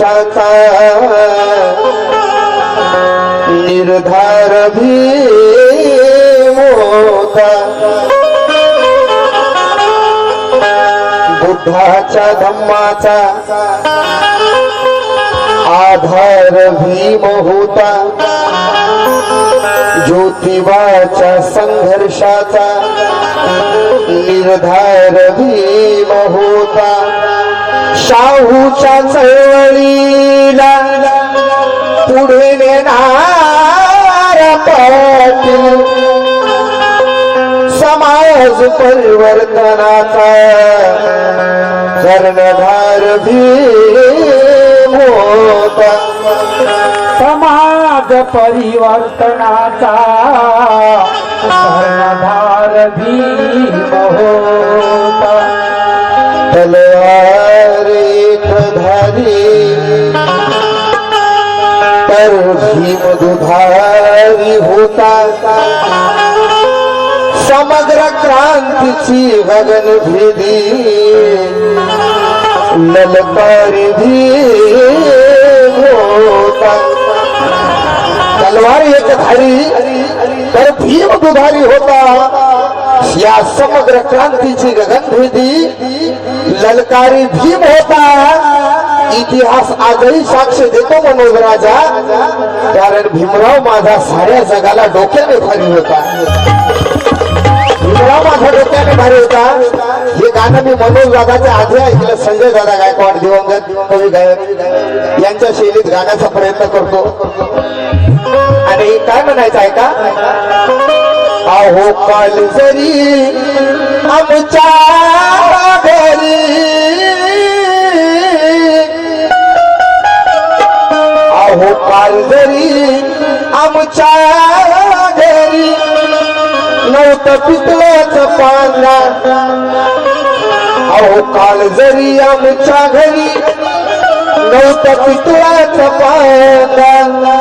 बुद्धाच्या निर्धार भीमोता बुद्धाच्या धम्माचा आधार भीम होता ज्योतिबाच्या संघर्षाचा निर्धार भीम होता शाहूच्या चळवळीला पुढे नेणारा पाटील. समाज परिवर्तनाचा कर्णधार भीम होता. समाज परिवर्तनाचा कर्णधार भीम होता. होता समग्र क्रांतीची गगन भेदी ललकारी होता तलवार एक धारी तर भीम दुधारी होता. या समग्र क्रांतीची गगनभेदी ललकारी भीम होता. इतिहास आजही साक्ष देतो मनोज राजा. कारण भीमराव माझा साऱ्या जगाला डोक्याने भारी होता. भीमराव माझा डोक्याने भारी होता. हे गाणं मी मनोज दादाच्या आधी ऐकलं. संजय दादा गायकवाड दिवंगत कवी गायक यांच्या शैलीत गाण्याचा प्रयत्न करतो. आणि काय म्हणायचं आहे का? अहो काल जरी आमच्या घरी हो अहो काल जरी आमच्या घरी. नव्हतं पितळाच पाना अहो काल जरी आमच्या घरी नव्हतं पितळाच पाना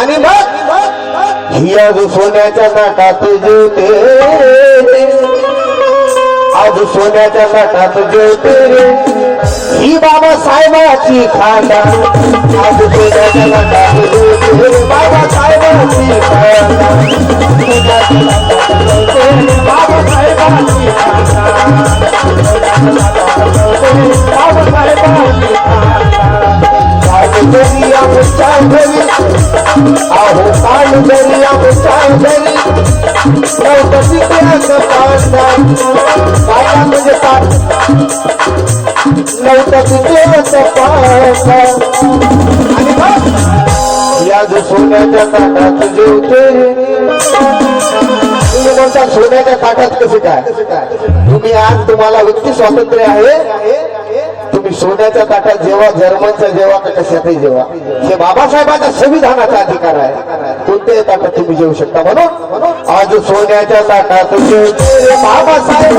आणि मग ही आज सोन्याच्या नाटात जेवते. आज सोन्याच्या नाटात जेवते. ही बाबा साहेबाची खांदा आज सोन्याच्या बाबा साहेबाची बाबा साहेबाची बाबासाहेबांची काल जरी आमच्या घरी अहो काल जरी आमच्या घरी नव्हतं पिकल्याचं पांढरा काका म्हणजे काय नव्हतं पिकल्याचं पांढरा आणि मग या जो सोन्याच्या ताटात जेवते तुम्ही म्हणता सोन्याच्या ताटात कसे काय? तुम्ही आज तुम्हाला व्यक्ती स्वातंत्र्य आहे. तुम्ही सोन्याच्या ताटात जेव्हा जर्मनचा जेव्हा का कशातही जेव्हा हे बाबासाहेबांच्या संविधानाचा अधिकार आहे. कोणत्याही ताटात तुम्ही जेवू शकता. म्हणून आज सोन्याच्या ताटात बाबासाहेब.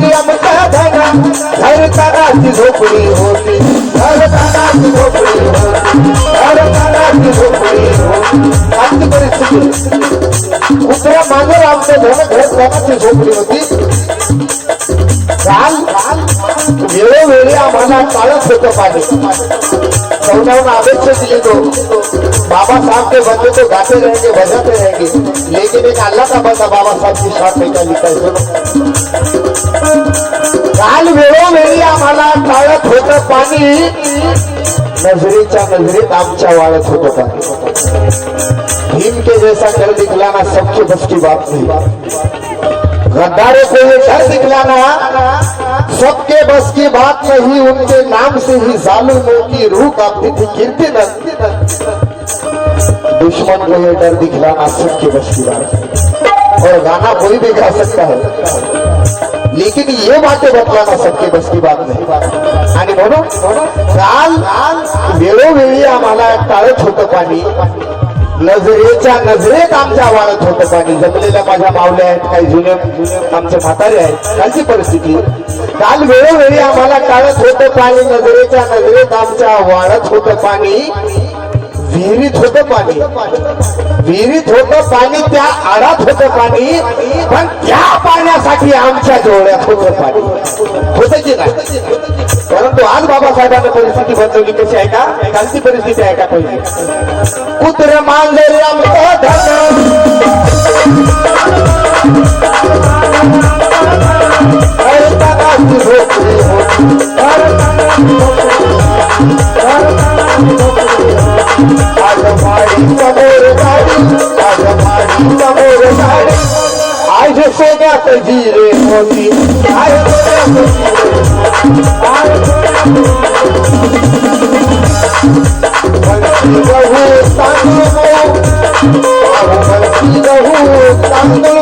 बाबासाहेबांची ताटं. उतर मांजरी आमच्या धन उतर मांजरी आमच्या धन घरतानाची झोपडी होती घरतानाची झोपडी होती घरतानाची झोपडी होती आमची परिस्थिती उतरा मांजर आमचं धन घरतानाची झोपडी होती काल वेळोवेळी आम्हाला काळच होतं पाणी चौदावन अपेक्षा दिली तो. बाबा साहब के बंदे तो गाते रहेंगे बजाते रहेंगे लेकिन एक अल्लाह का बंदा बाबा साहब की शान नहीं का काल वेळोवेळी आम्हाला काळत होतं पाणी. नजरेच्या नजरेत आमच्या वाळत होत होता भीम के जैसा कर दिखला ना सबकी बस की बात नहीं गद्दारों को ये डर दिखलाना सबके बस की बात नहीं उनके नाम से ही जालिमों की रूह कांपती थी गिरती दुश्मन को ये डर दिखलाना सबके बस की बात और गाना कोई भी गा सकता है। लेकिन ये बातें बतलाना सबके बस की बात नहीं। आणि म्हणून काल वेळोवेळी आम्हाला टाळत होतं पाणी नजरेच्या नजरेत आमच्या वाढत होतं पाणी. जमलेल्या माझ्या बावल्या आहेत काही जुने आमचे म्हातारे आहेत. त्यांची परिस्थिती. काल वेळोवेळी आम्हाला टाळत होतं पाणी. नजरेच्या नजरेत आमच्या वाढत होतं पाणी. विहिरीत होतं पाणी. विहिरीत होतं पाणी त्या आडात होतं पाणी पण त्या पाण्यासाठी आमच्या डोळ्यात होतं पाणी. होत की नाही? परंतु आज बाबासाहेबांनी परिस्थिती बदलली कशी आहे का? कालची परिस्थिती आहे का पहिली? कुत्र मांजरी आमचं धन हरतानाची झोपडी होती. आज माडी समोर गाडी आज माडी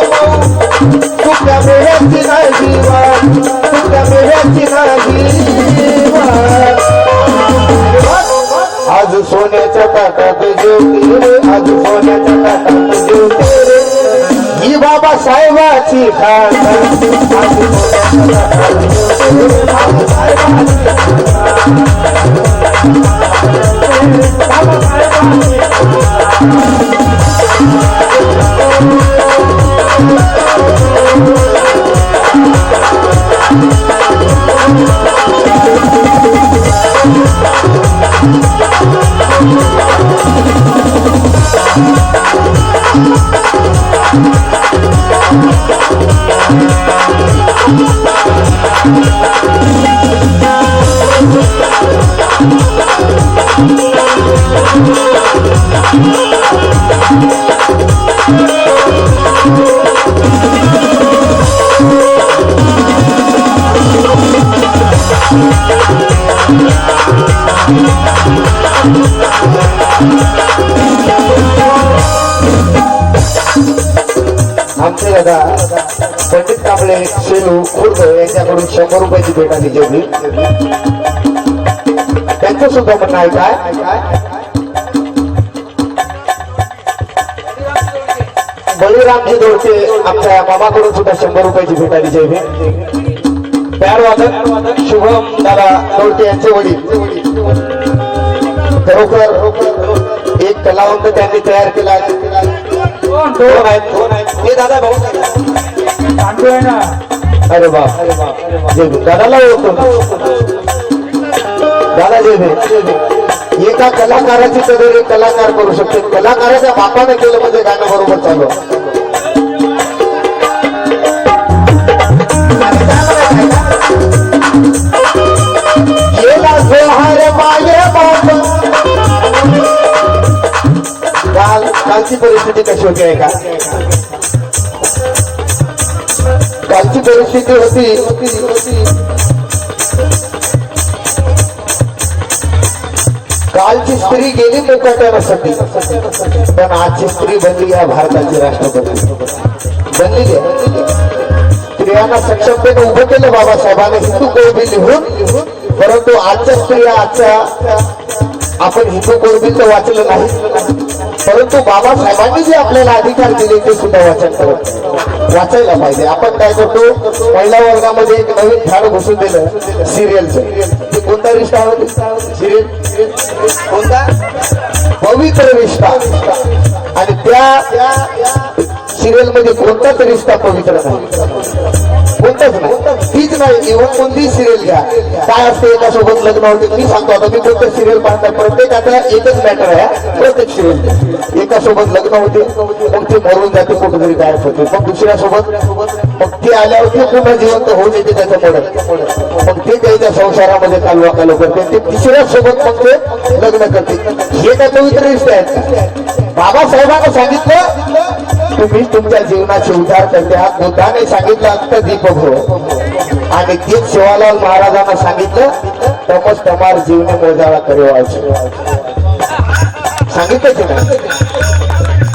साहेबाची दादा पंडित कांबळे शेलू खुर्द यांच्याकडून शंभर रुपयाची भेट आली जेवली त्यांचं सुद्धा म्हणणं आहे काय? बळीरामजी दोडके आमच्या मामाकडून सुद्धा शंभर रुपयाची भेट आली जयभीम प्यार वादक शुभम दादा दोडके यांचे वडील. खरोखर एक कलावंत त्यांनी तयार केला दोन आहेत दोन आहेत हे दादा भाऊ तांदूळ आहे ना अरे बाप जय दादाला ओळखतो दादा जय एका कलाकाराची कदर एक कलाकार करू शकते कलाकाराच्या बापाने केलं म्हणजे गाणं बरोबर चालू कालची परिस्थिती कशी होती आहे का? कालची परिस्थिती होती. कालची स्त्री गेली मुकाट्यासाठी पण आजची स्त्री बनली या भारताची राष्ट्रपती. बनली स्त्रियांना सक्षमतेने उभं केलं बाबासाहेबांनी. हिंदू कोळबी लिहून परंतु आजच्या स्त्रिया आजच्या आपण हिंदू कोळबीचं वाचलं नाही. परंतु बाबासाहेबांनी जे आपल्याला अधिकार दिले ते सुद्धा वाचन करत वाचायला पाहिजे. आपण काय करतो? पहिल्या वर्गामध्ये एक नवीन झाड घुसून दिलं. सिरियलचं. ते कोणता रिश्ता? सिरियल. कोणता? पवित्र रिश्ता. आणि त्या सिरियलमध्ये कोणताच रिश्ता पवित्र नाही. कोणताच नाही. कोणती नाही इव्हन कोणतीही सिरियल घ्या. काय असते एका सोबत लग्न होते मी सांगतो आता मी कोणतं सिरियल पाहता प्रत्येकाचा एकच मॅटर आहे प्रत्येक सिरियल एका सोबत लग्न होते मग ते मरून जाते कुठेतरी गायब होते. मग दुसऱ्या सोबत मग ते आल्यावर ते पुन्हा जिवंत होऊन येते त्याचं मोडत मग ते त्या संसारामध्ये कालवा कालो करते. ते तिसऱ्या सोबत मग ते लग्न करते. हे काय पवित्र रिश्ते आहेत? बाबासाहेबांना सांगितलं तुम्ही तुमच्या जीवनाचे उद्धार करते. हा बुद्धाने सांगितलं असतं दीपक हो आणि तेच शिवालाल महाराजांना सांगितलं तमस तमार जीवने मोजाळा करे सांगितलं की नाही?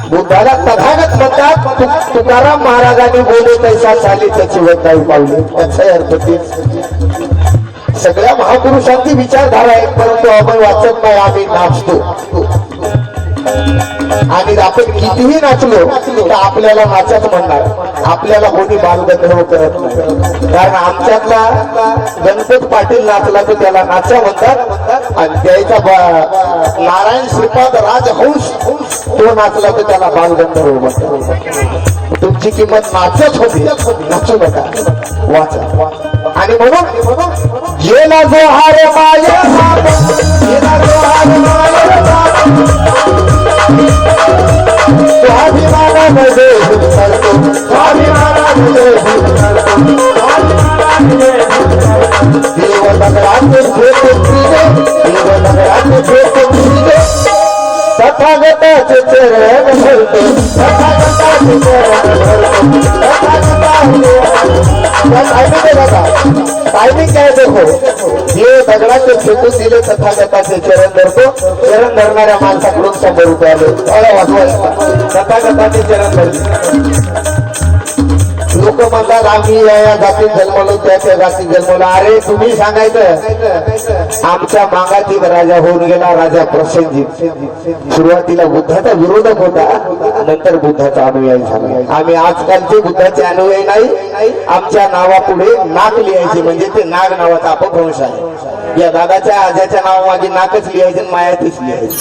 बुद्धाला तथागत म्हणतात तुकाराम महाराजांनी बोले तैसा चाली त्याची वैताई पावली. त्याचा अर्थ तेच. सगळ्या महापुरुषांची विचारधारा आहे परंतु आपण वाचत नाही आम्ही नाचतो. आणि आपण कितीही नाचलो तर आपल्याला नाचत म्हणणार आपल्याला कोणी बालगंधर्व करत नाही. कारण आमच्यातला गणपत पाटील नाचला तर त्याला नाचा म्हणतात आणि त्याचा बा- नारायण श्रीपाद राजहंस तो नाचला तर त्याला बालगंधर्व म्हणतात. तुमची किंमत नाचत होती नाचू नका. वाचा. आणि म्हणून गेला जो हार माया बाप, गेला जो हार माया बाप, स्वाभिमानामध्ये उतरतो स्वाभिमानामध्ये उतरतो देव दगडाचे खेळ तुझे देव दगडाचे खेळ तुझे तथागताचे चरण भरतो तथागताचे चरण भरतो तथागताचे टायमिंग काय देखो? हे दगडाचे फेकून दिले तथागताचे चरण धरतो. चरण धरणाऱ्या माणसाकडून शंभर रुपये आले. मला वाटवायचं तथागताचे चरण धरले. लोक म्हणतात आम्ही या या जातीत जन्मलो त्या त्या जातीत जन्मलो. अरे तुम्ही सांगायचं. आमच्या मागातील राजा होऊन गेला राजा प्रसेनजीत सुरुवातीला बुद्धाचा विरोधक होता नंतर बुद्धाचा अनुयायी झाला. आम्ही आजकालचे बुद्धाचे अनुयायी नाही आमच्या नावापुढे नाक लिहायचे म्हणजे ते नाग नावाचा अपभ्रंश आहे. या दादाच्या आजाच्या नावामागे नाकच लिहायचे आणि मायातच लिहायचे.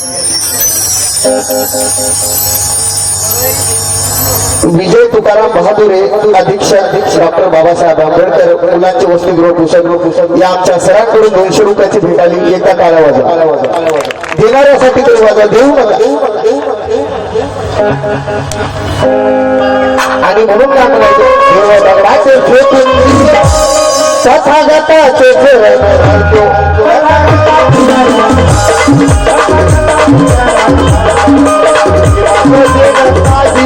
विजय तुकाराम बहादुरे अधीक्षक डॉक्टर बाबासाहेब आंबेडकर मुलांचे वसतिगृह कुशलगृह या आमच्या सरांकडून दोनशे रुपयाची भेट आली एका कालावजा देणाऱ्यासाठी तरी वाजा देऊ नका. आणि म्हणून काय म्हणायचं? देवा दगडाचे फेकून तथागताचे चरण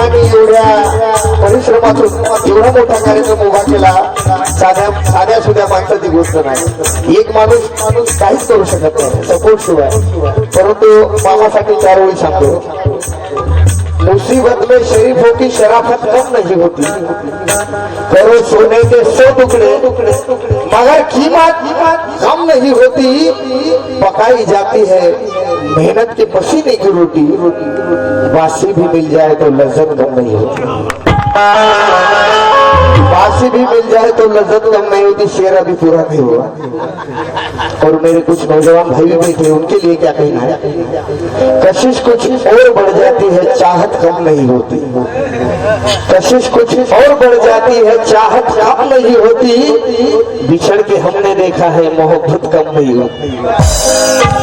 बाबांनी एवढ्या परिश्रमातून एवढा मोठा कार्यक्रम उभा केला साध्या साध्या सुध्या माणसाची गोष्ट नाही. एक माणूस माणूस काहीच करू शकत नाही सपोर्ट शिवाय. परंतु मामासाठी चार वेळी सांगतो मुसीबत में शरीफों की शराफत कम नहीं होती. करो सोने के सौ टुकड़े मगर कीमत कम नहीं होती पकाई जाती है मेहनत के पसीने की रोटी, बासी भी मिल जाए तो लज्जत कम नहीं होती। बासी भी मिल जाए तो लज्जत कम नहीं होती, शेर अभी पूरा नहीं हुआ। और मेरे कुछ नौजवान भाई भी बैठे उनके लिए क्या कहना है? कशिश कुछ और बढ़ जाती है, चाहत कम नहीं होती। कशिश कुछ और बढ़ जाती है, चाहत कम नहीं होती। बिछड़ के हमने देखा है, मोहब्बत कम नहीं होती।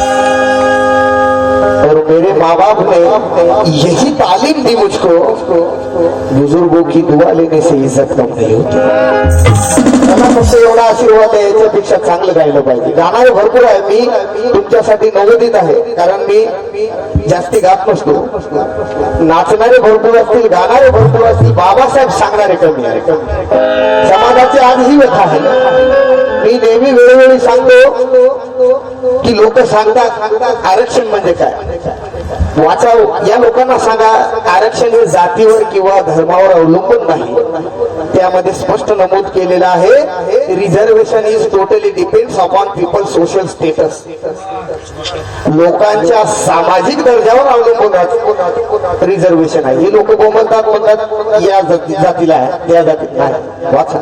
और मेरे माँ बाप ने यही तालीम दी मुझको बुजुर्गों की दुआ लेने से इज्जत कम नहीं होती। मला फक्त एवढा आशीर्वाद आहे याच्यापेक्षा चांगलं गायलं हो पाहिजे गाणारे भरपूर आहे मी तुमच्यासाठी नवोदित आहे कारण मी जास्ती गात नसतो। नाचणारे भरपूर असतील गाणारे भरपूर असतील बाबासाहेब सांगणारे कमी आहे समाजाची आज ही व्यथा आहे। मी नेहमी वेळोवेळी सांगतो की लोक सांगतात आरक्षण म्हणजे काय? वाचाव. या लोकांना सांगा आरक्षण हे जातीवर किंवा धर्मावर अवलंबून नाही. त्यामध्ये स्पष्ट नमूद केलेलं आहे reservation is totally depends upon people social status लोकांच्या सामाजिक दर्जावर अवलंबून रिझर्वेशन आहे. हे लोक बोलतात म्हणतात या जाती- जातीला आहे त्या जातीला नाही. वाचा.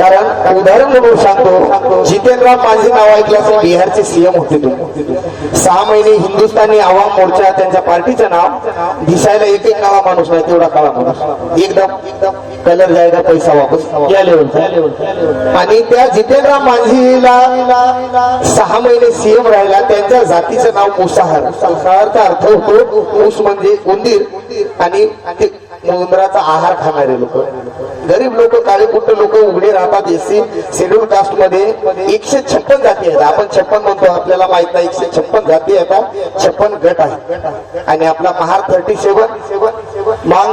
कारण उदाहरण म्हणून सांगतो जितेंद्रराव माझे नाव ऐकलं असेल बिहारचे सीएम होते तुम्ही. सहा महिने हिंदुस्थानी आवाम मोर्चा त्यांच्या पार्टीचं नाव दिसायला एक एक काळा माणूस नाही तेवढा काळा माणूस. एकदम एकदम कलर जायगा पैसा वापस. या लेवल आणि त्या जितेंद्रराव मांझीला सहा महिने सीएम राहिला त्यांच्या जातीचं नाव मुसाहार. मुसाहारचा अर्थ होतो ऊस म्हणजे उंदीर आणि उंदराचा आहार खाणारे लोक. गरीब लोक काळेकुट्ट लोक उघडे राहतात एसी शेड्यूल कास्टमध्ये एकशे छप्पन जाती आहेत. आपण छप्पन म्हणतो आपल्याला माहीत नाही एकशे छप्पन जाती आहेत. छप्पन गट आहे आणि आपला महार थर्टी सेवन मांग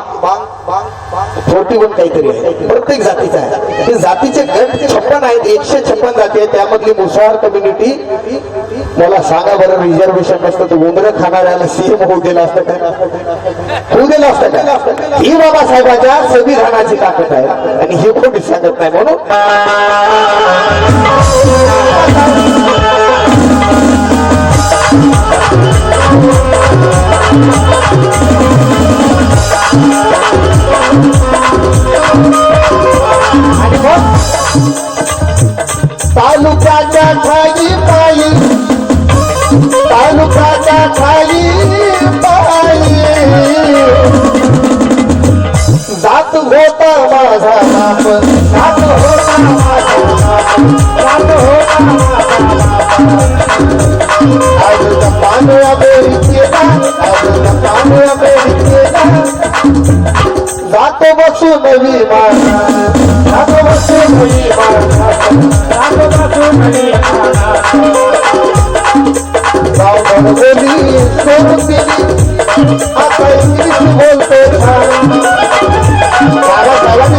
फोर्टी वन काहीतरी आहे. प्रत्येक जातीचा आहे. ते जातीचे गट छप्पन आहेत एकशे छप्पन जाती आहेत. त्यामधली मुसळार कम्युनिटी मला सांगा बरं रिझर्वेशन नसतं तर उंदर खाणाऱ्याला सीएम होऊ दिला असतं काय होऊ दिलं असतं का? ही बाबासाहेबांच्या संविधानाची ताकद आहे. आणि हे कोणी सांगत नाही म्हणून? माझा बाप पांढऱ्या बेरीचा अजून पांढऱ्या बेरीचा जातो बसून विमान जातो बसून नवी जातो बसून विमान गाव सोडून दिली आता इंग्लिश बोलतो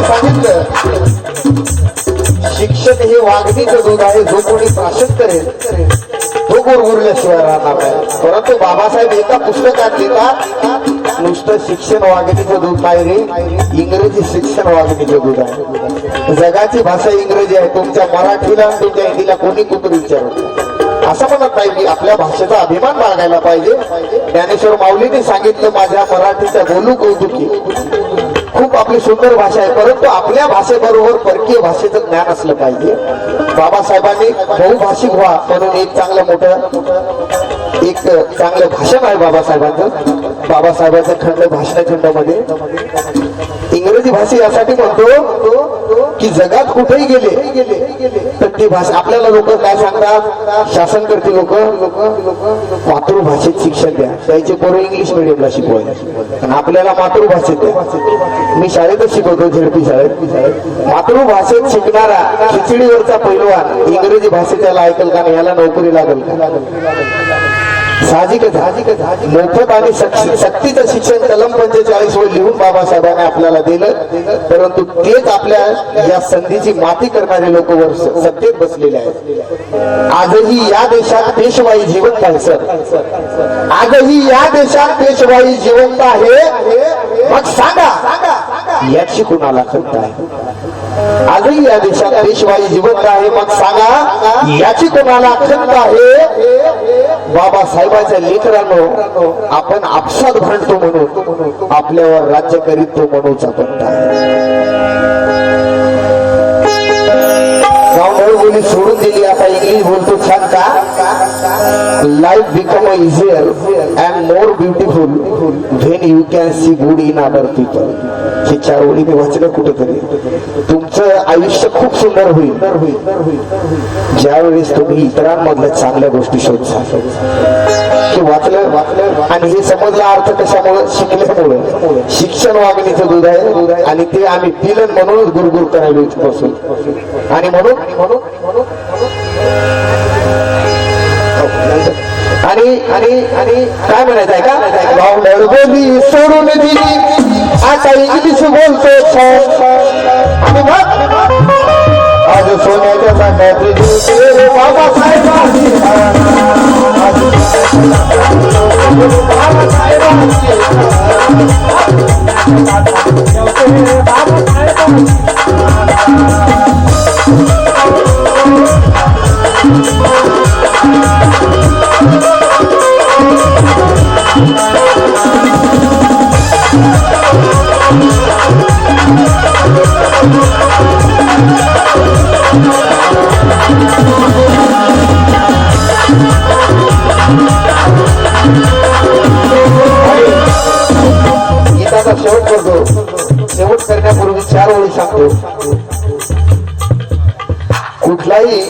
सांगितलं हे वागणीचं दूध आहे. बाबासाहेब एका पुस्तकात लिहितात नुसतं शिक्षण वागणीचं दूध नाही रे. इंग्रजी शिक्षण वागणीचं दूध आहे. जगाची भाषा इंग्रजी आहे. तुमच्या मराठीला तुमच्या हिंदीला कोणी कुठं विचारत असं म्हणत नाही की आपल्या भाषेचा अभिमान बाळगायला पाहिजे. ज्ञानेश्वर माऊलीने सांगितलं माझ्या मराठीच्या बोलू कौतुकी. खूप आपली सुंदर भाषा आहे. परंतु आपल्या भाषेबरोबर परकीय भाषेचं ज्ञान असलं पाहिजे. बाबासाहेबांनी बहुभाषिक व्हा म्हणून एक चांगलं मोठं एक चांगलं भाषण आहे बाबासाहेबांचं. बाबासाहेबांचं खंड भाषण खंडामध्ये. इंग्रजी भाषा यासाठी म्हणतो की जगात कुठेही गेले तर ती भाषा आपल्याला लोक काय सांगतात? शासन करते लोक. मातृभाषेत शिक्षण द्या. त्याचे पोरं इंग्लिश मिडियमला शिकवायला. आणि आपल्याला मातृभाषेत द्या. मी शाळेतच शिकवतो झेडपी शाळेत. मातृभाषेत शिकणारा खिचडीवरचा पैलवान इंग्रजी भाषेच्या ऐकल का नाही? याला नोकरी लागल का? साहजिक मोफत आणि सक्- सक्तीचं शिक्षण कलम पंचेचाळीस वर लिहून बाबासाहेबांनी आपल्याला दिलं. परंतु तेच आपल्या या संधीची माती करणारे लोक वर सत्तेत बसलेले आहेत. आजही या देशात पेशवाई जिवंत आहे सर. आजही या देशात पेशवाई जिवंत आहे. मग सांगा याची कुणाला खंत आहे? आजही या देशात पेशवाई जिवंत आहे मग सांगा याची कोणाला खंत आहे? बाबासाहेबांच्या लेकरांनो आपण आपसात भांडतो म्हणून आपल्यावर राज्य करीत तो म्हणूचा पंत बोली सोडून दिली. आता इंग्लिश बोलतो छान का? Life become easier and more beautiful when you can see good in other people हे चार ओळी मी वाचलं कुठेतरी. तुम आयुष्य खूप सुंदर होईल. ज्यावेळेस तुम्ही इतरांमधल्या चांगल्या गोष्टी शोधता हे वाचलं वाचलं आणि हे समजला अर्थ कशामुळे? शिकल्यामुळे. शिक्षण वागणीचं दूध आहे आणि ते आम्ही पिलन म्हणूनच गुरगुर करायला इथपासून आणि म्हणून? आणि आणि आणि काय म्हणायचं आहे का? सोडून दिली. आता इंग्लिश बोलतो छान आणि मग आज सोन्याच्या ताटात बाबासाहेब बाबासाहेबांची जेवते बाबासाहेबांची गीताचा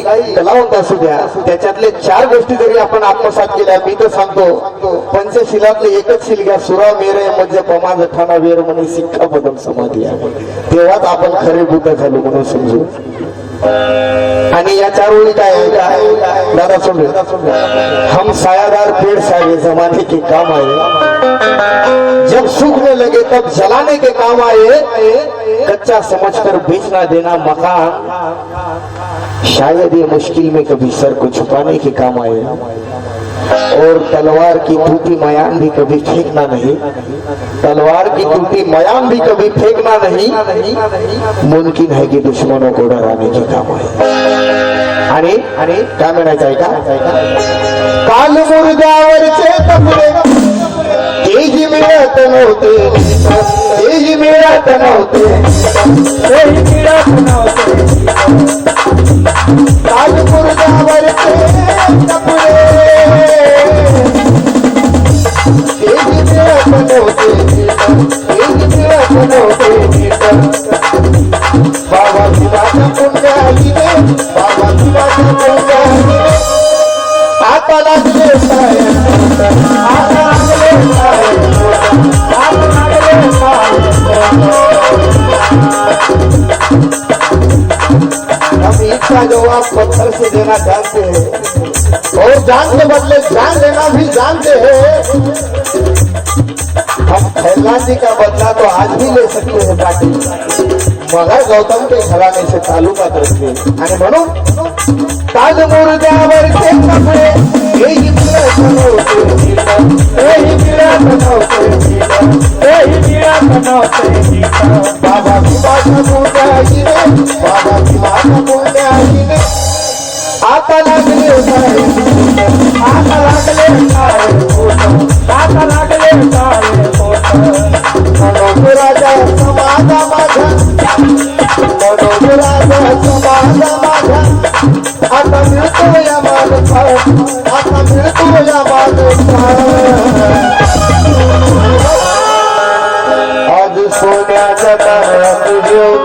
कलावंत असू द्या त्याच्यातले चार गोष्टी जरी आपण आत्मसात केल्या मी तर सांगतो पंचशिलातले एकच शिल घ्या सुरा मेरे मध्य पमाज ठाणा वेर म्हणून सिक्खा बदल समाधी तेव्हाच आपण खरे बुद्ध झालो म्हणून समजू. आणि या चार ओळी काय दादा समजू हम सायादार पेड़ सारे जमाने के काम आए. जब सूखने लगे तब जलाने के काम आए. कच्चा समझकर बेच ना देना मकान. शायद ये मुश्किल में कभी सर को छुपाने के काम आए। और तलवार की टूटी मयान भी कभी फेंकना नहीं। तलवार की टूटी मयान भी कभी फेंकना नहीं। मुमकिन है कि दुश्मनों को डराने के काम आए। आणि आणि काय म्हणायचं आहे का काल मुर्द्यावरचे कपडे तेही मिळत नव्हते तेही मिळत नव्हते तेही मिळत नव्हते सन्यासी का बदला तो आज भी ले सकते हैं पाटील. मगर गौतम के घराने से तालुका करते. आणि म्हणून ताज मुर्द्यावरचे कपडे हेही मिळत नव्हते तेही मिळत नव्हते तेही मिळत नव्हते बाबा भीमाच्या आईने बाबा भीमाच्या आईने. आता लागले काय आता लागले काय आता लागले काय मनोपुराचा समाजा माझा. मनोपुराचा समाजा माझा. आता मिळतो या मानसा आता मिळतो या मानसा आज सोन्याच्या तारात जेवते